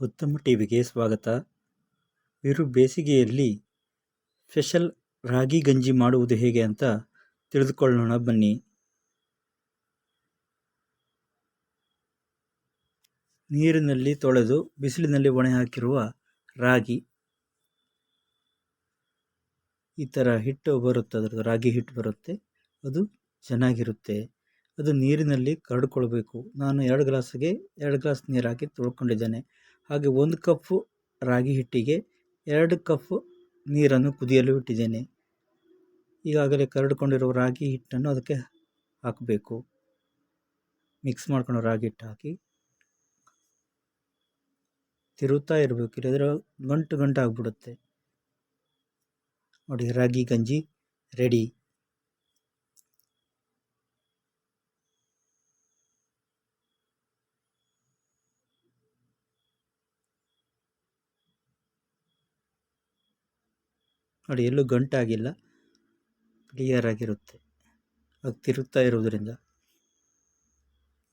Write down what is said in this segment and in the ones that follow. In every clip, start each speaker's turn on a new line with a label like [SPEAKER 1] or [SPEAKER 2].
[SPEAKER 1] ಉತ್ತಮ ಟಿವಿಗೆ ಸ್ವಾಗತ. ಇವರು ಬೇಸಿಗೆಯಲ್ಲಿ ಸ್ಪೆಷಲ್ ರಾಗಿ ಗಂಜಿ ಮಾಡುವುದು ಹೇಗೆ ಅಂತ ತಿಳಿದುಕೊಳ್ಳೋಣ ಬನ್ನಿ. ನೀರಿನಲ್ಲಿ ತೊಳೆದು ಬಿಸಿಲಿನಲ್ಲಿ ಒಣ ಹಾಕಿರುವ ರಾಗಿ. ಈ ಥರ ಹಿಟ್ಟು ಬರುತ್ತೆ, ಅದರದ್ದು ರಾಗಿ ಹಿಟ್ಟು ಬರುತ್ತೆ, ಅದು ಚೆನ್ನಾಗಿರುತ್ತೆ. ಅದು ನೀರಿನಲ್ಲಿ ಕರಡ್ಕೊಳ್ಬೇಕು. ನಾನು ಎರಡು ಗ್ಲಾಸ್ಗೆ ಎರಡು ಗ್ಲಾಸ್ ನೀರು ಹಾಕಿ ತೊಳ್ಕೊಂಡಿದ್ದೇನೆ. ಹಾಗೆ ಒಂದು ಕಪ್ಪು ರಾಗಿ ಹಿಟ್ಟಿಗೆ ಎರಡು ಕಪ್ ನೀರನ್ನು ಕುದಿಯಲು ಇಟ್ಟಿದ್ದೇನೆ. ಈಗಾಗಲೇ ಕರಡ್ಕೊಂಡಿರುವ ರಾಗಿ ಹಿಟ್ಟನ್ನು ಅದಕ್ಕೆ ಹಾಕಬೇಕು. ಮಿಕ್ಸ್ ಮಾಡ್ಕೊಂಡು ರಾಗಿ ಹಿಟ್ಟು ಹಾಕಿ. ತಿರುತ್ತಾ ಇರಬೇಕು, ಇಲ್ಲದ್ರೆ ಗಂಟು ಗಂಟು ಆಗಿಬಿಡುತ್ತೆ. ನೋಡಿ, ರಾಗಿ ಗಂಜಿ ರೆಡಿ. ನೋಡಿ, ಎಲ್ಲೂ ಗಂಟಾಗಿಲ್ಲ. ಕ್ಲಿಯರ್ ಆಗಿರುತ್ತೆ. ಅದು ತಿರುಗ್ತಾ ಇರುವುದರಿಂದ.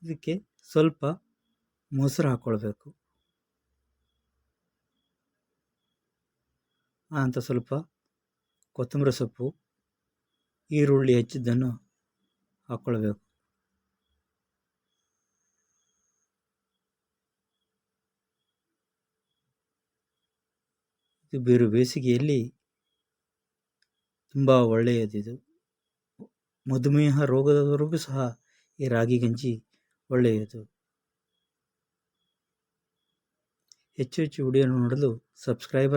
[SPEAKER 1] ಇದಕ್ಕೆ ಸ್ವಲ್ಪ ಮೊಸರು ಹಾಕ್ಕೊಳ್ಬೇಕು ಅಂತ ಸ್ವಲ್ಪ ಕೊತ್ತಂಬರಿ ಸೊಪ್ಪು, ಈರುಳ್ಳಿ ಹೆಚ್ಚಿದ್ದನ್ನು ಹಾಕ್ಕೊಳ್ಬೇಕು ಇದು ಬೇರು ಬೇಸಿಗೆಯಲ್ಲಿ ತುಂಬ ಒಳ್ಳೆಯದಿದು ಮಧುಮೇಹ ರೋಗದವರಿಗೂ ಸಹ ಈ ರಾಗಿ ಗಂಜಿ ಒಳ್ಳೆಯದು. ಹೆಚ್ಚು ಹೆಚ್ಚು ವಿಡಿಯೋ ನೋಡಲು ಸಬ್ಸ್ಕ್ರೈಬರ್